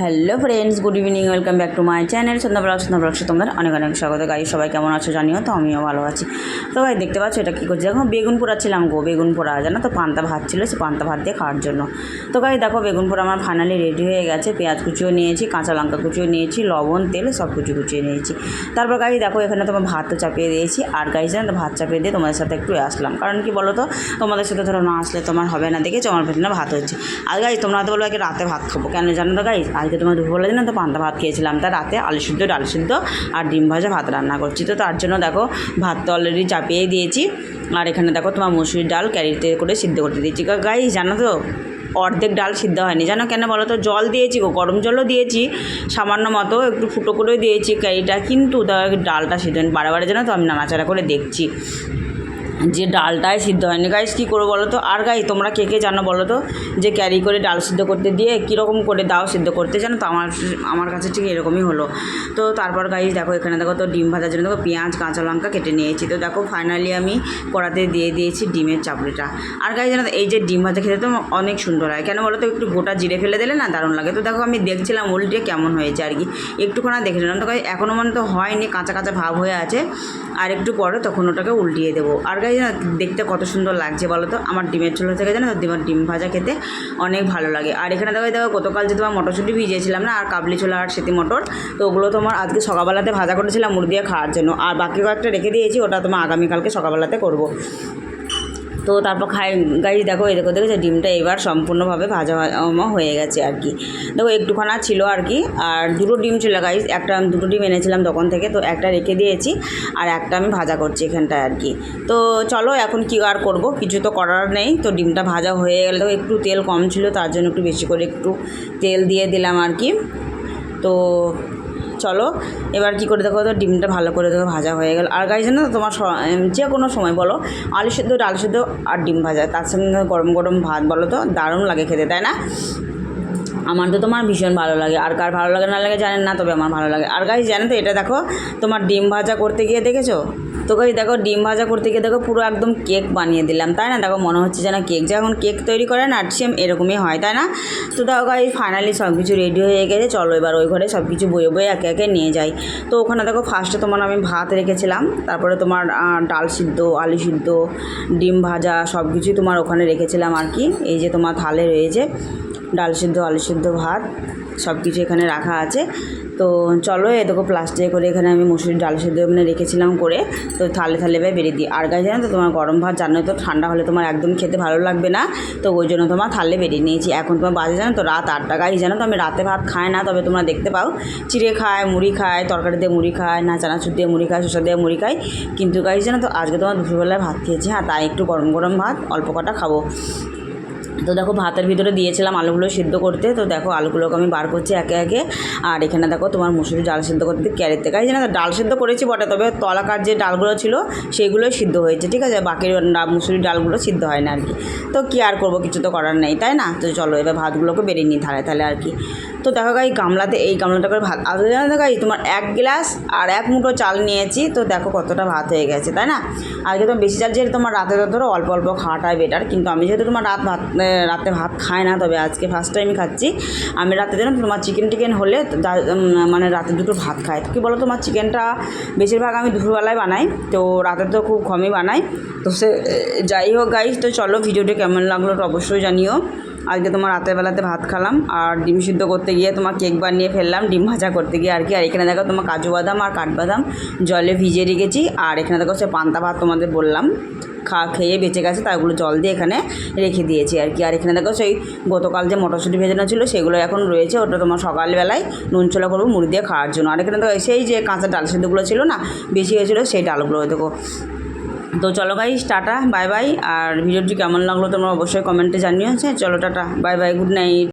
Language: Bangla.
Hello friends, good evening, welcome back to my channel Sandhya blog, Sandhya ব্লগসে তোমাদের অনেক অনেক স্বাগত। গাই সবাই কেমন আছো? জানিও তো, আমিও ভালো আছি। তো ভাই, দেখতে পাচ্ছ এটা কী করছি? দেখো, বেগুন পোড়াচ্ছিলাম গো, বেগুন পোড়া, জানো তো, পান্তা ভাত ছিল, সে পান্তা ভাত দিয়ে খাওয়ার জন্য। তো গাই দেখো, বেগুন পোড়া আমার ফাইনালি রেডি হয়ে গেছে, পেঁয়াজ কুচিও নিয়েছি, কাঁচা লঙ্কা কুচিও নিয়েছি, লবণ, তেল, সব কিছু কুচিয়ে নিয়েছি। তারপর গাই দেখো, এখানে তোমার ভাতও চাপিয়ে দিয়েছি, আর গাই জানো তো, ভাত চাপিয়ে দিয়ে তোমাদের সাথে একটু আসলাম। কারণ কি বলো তো, তোমাদের সাথে ধরো না আসলে তোমার হবে না, দেখেছ? আমার পেছনে ভাত হচ্ছে। আর গাই তোমরা হয়তো বলব রাতে ভাত খাব। কেন জানো তো গাই আজকে তোমার দুপুর দুপুরবেলা জানো তো পান্তা ভাত খেয়েছিলাম। তা রাতে আলু সিদ্ধ, ডাল সিদ্ধ আর ডিম ভাজা ভাত রান্না করছি। তো তার জন্য দেখো ভাত তো অলরেডি চাপিয়েই দিয়েছি। আর এখানে দেখো তোমার মুসুরির ডাল ক্যারিতে করে সিদ্ধ করতে দিয়েছি। গাই জানো তো? অর্ধেক ডাল সিদ্ধ হয়নি। জানো কেন বলো তো? জল দিয়েছি গো, গরম জলও দিয়েছি। সামান্য মতো একটু ফুটো করেও দিয়েছি ক্যারিটা। কিন্তু ডালটা সিদ্ধ বারে বারে জানো তো আমি নাড়াচাড়া করে দেখছি। যে ডালটাই সিদ্ধ হয়নি। গাইস কী করব বলো তো? আর গাই তোমরা কে কে জানো বলো তো? যে ক্যারি করে ডাল সিদ্ধ করতে দিয়ে কীরকম করে দাও সিদ্ধ করতে জানো তো? আমার আমার কাছে ঠিক এরকমই হলো। তো তারপর গাইস দেখো এখানে দেখো তো ডিম ভাজার জন্য দেখো পেঁয়াজ, কাঁচা লঙ্কা কেটে নিয়েছি। তো দেখো ফাইনালি আমি কড়াতে দিয়ে দিয়েছি ডিমের চাপড়িটা। আর গাই জানো এই যে ডিম ভাজা খেতে তো অনেক সুন্দর হয়। কেন বলো তো? একটু গোটা জিরে ফেলে দিলে না দারুণ লাগে। তো দেখো আমি দেখছিলাম উল্টে কেমন হয়েছে আর কি। একটুখানা দেখেছিলাম তো গাই এখনও মানে তো হয়নি, কাঁচা কাঁচা ভাব হয়ে আছে। আর একটু পরে তখন ওটাকে উল্টিয়ে দেবো। আর গাই না দেখতে কত সুন্দর লাগছে বলো তো? আমার ডিমের ছোলো থেকে জানো তো, ডিমের ডিম ভাজা খেতে অনেক ভালো লাগে। আর এখানে দেখো দেখো, গতকাল যে তোমার মটরশুঁটি ভিজিয়েছিলাম না, আর কাবলি ছোলা আর সেতি মটর, তো ওগুলো তোমার আজকে সকালবেলাতে ভাজা করেছিলাম মুড় দিয়ে খাওয়ার জন্য। আর বাকি কয়েকটা রেখে দিয়েছি, ওটা তোমার আগামীকালকে সকালবেলাতে করব। তো তারপর খাই গাই দেখো, এই দেখো, দেখেছ? ডিমটা এবার সম্পূর্ণভাবে ভাজা ভাজা হয়ে গেছে আর কি। দেখো, একটুখানা ছিল আর কি, আর দুটো ডিম ছিল গাইস একটা দুটো ডিম এনেছিলাম দোকান থেকে, তো একটা রেখে দিয়েছি, আর একটা আমি ভাজা করছি এখানটায় আর কি। তো চলো, এখন কী আর করব? কিছু তো করার নেই, তো ডিমটা ভাজা হয়ে গেলে তো একটু তেল কম ছিল, তার জন্য একটু বেশি করে একটু তেল দিয়ে দিলাম আর কি। তো চলো, এবার কি করে দেখো তো, ডিমটা ভালো করে দেখো, ভাজা হয়ে গেল। আর গাই জানো তোমার যে কোনো সময় বলো, আলু সেদ্ধ, ডাল সেদ্ধ আর ডিম ভাজা, তার সঙ্গে গরম গরম ভাত বলো তো, দারুণ লাগে খেতে, তাই না? আমার তো তোমার ভীষণ ভালো লাগে, আর কার ভালো লাগে না লাগে জানেন না, তবে আমার ভালো লাগে। আর গাই জানে তো, এটা দেখো, তোমার ডিম ভাজা করতে গিয়ে দেখেছ? তো গাই দেখো ডিম ভাজা করতে গিয়ে দেখো পুরো একদম কেক বানিয়ে দিলাম, তাই না? দেখো মনে হচ্ছে যেন কেক যখন কেক তৈরি করে না সেম এরকমই হয়, তাই না? তো দেখো গাই ফাইনালি সব কিছু রেডি হয়ে গেছে, চলো এবার ওই ঘরে সব কিছু বয়ে বয়ে একে একে নিয়ে যাই। তো ওখানে দেখো ফার্স্টে তোমার আমি ভাত রেখেছিলাম, তারপরে তোমার ডাল সিদ্ধ, আলু সিদ্ধ, ডিম ভাজা সব কিছুই তোমার ওখানে রেখেছিলাম আর কি, এই যে তোমার থালে রয়েছে। ডাল সিদ্ধ, আলু সিদ্ধ, ভাত সব কিছু এখানে রাখা আছে। তো চলো এ দেখো প্লাস্টিকে করে এখানে আমি মুসুরির ডাল সিদ্ধ এখানে রেখেছিলাম করে। তো থালে থালে ভাই বেরিয়ে দিই। আর গাছ জানো তো তোমার গরম ভাত জানো তো, ঠান্ডা হলে তোমার একদম খেতে ভালো লাগবে না। তো ওই জন্য তোমার থালে বেরিয়ে নিয়েছি। এখন তোমার বাজে জানো তো, রাত আটটা গাছ জানো তো আমি রাতে ভাত খাই না, তবে তোমরা দেখতে পাও। চিড়ে খায়, মুড়ি খায়, তরকারি দিয়ে মুড়ি খায়, না চানাচুর দিয়ে মুড়ি খায়, শসা দিয়ে মুড়ি খায়। কিন্তু গাছ জানো তো, আজকে তোমার দুপুরবেলায় ভাত খেয়েছি। হ্যাঁ তাই একটু গরম গরম ভাত, অল্প কটা খাব। তো দেখো ভাতের ভিতরে দিয়েছিলাম আলুগুলো সিদ্ধ করতে, তো দেখো আলুগুলোকে আমি বার করছি একে একে। আর এখানে দেখো তোমার মুসুরি ডাল সিদ্ধ করতে ক্যারের থেকে। জানো ডাল সিদ্ধ করেছি বটে, তবে তলাকার যে ডালগুলো ছিল সেইগুলোই সিদ্ধ হয়েছে, ঠিক আছে? বাকি মুসুরি ডালগুলো সিদ্ধ হয় না আর কি। তো কী আর করব, কিছু তো করার নেই, তাই না? তো চলো এবার ভাতগুলোকে বেরিয়ে নিই ধারে তাহলে আর কি। তো দেখো গাই গামলাতে এই গামলাটা করে ভাত আর জানো গাই তোমার এক গ্লাস আর এক মুঠো চাল নিয়েছি। তো দেখো কতটা ভাত হয়ে গেছে, তাই না? আজকে তো বেশি চাল যেহেতু তোমার রাতে তো ধরো অল্প অল্প খাওয়াটাই বেটার কিন্তু আমি যেহেতু তোমার রাত ভাত রাতে ভাত খাই না, তবে আজকে ফার্স্ট টাইম খাচ্ছি। আমি রাতে যেন তোমার চিকেন টিকেন হলে মানে রাতে দুটো ভাত খাই। তো কী বলো তোমার চিকেনটা বেশিরভাগ আমি দুপুরবেলায় বানাই, তো রাতে তো খুব কমই বানাই। তো সে যাই হোক গাইস তো চলো ভিডিওটা কেমন লাগল অবশ্যই জানিও। আজকে তোমার রাতের বেলাতে ভাত খেলাম, আর ডিম সিদ্ধ করতে গিয়ে তোমার কেক বানিয়ে ফেললাম, ডিম ভাজা করতে গিয়ে আর কি। আর এখানে দেখো তোমার কাজু বাদাম আর কাঠবাদাম জলে ভিজিয়ে রেখেছি। আর এখানে দেখো সে পান্তা ভাত তোমাদের বললাম। খা, খেয়ে বেঁচে গেছে তাগুলো জল দিয়ে এখানে রেখে দিয়েছি আর কি। আর এখানে দেখো সেই গতকাল যে মটরশুঁটি ভেজানো ছিল, সেগুলো এখন রয়েছে। ওটা তোমার সকালবেলায় নুন ছোলা করব, মুড়ি দিয়ে খাওয়ার জন্য। আর এখানে দেখো সেই যে কাঁচা ডাল সিদ্ধগুলো ছিল না, বেশি হয়েছিল সেই ডালগুলো দেখো। তো চলো গাইস টাটা, বাই বাই। আর ভিডিওটি কেমন লাগল তোমরা অবশ্যই কমেন্টে জানিও। হ্যাঁ চলো tata, bye bye, good night.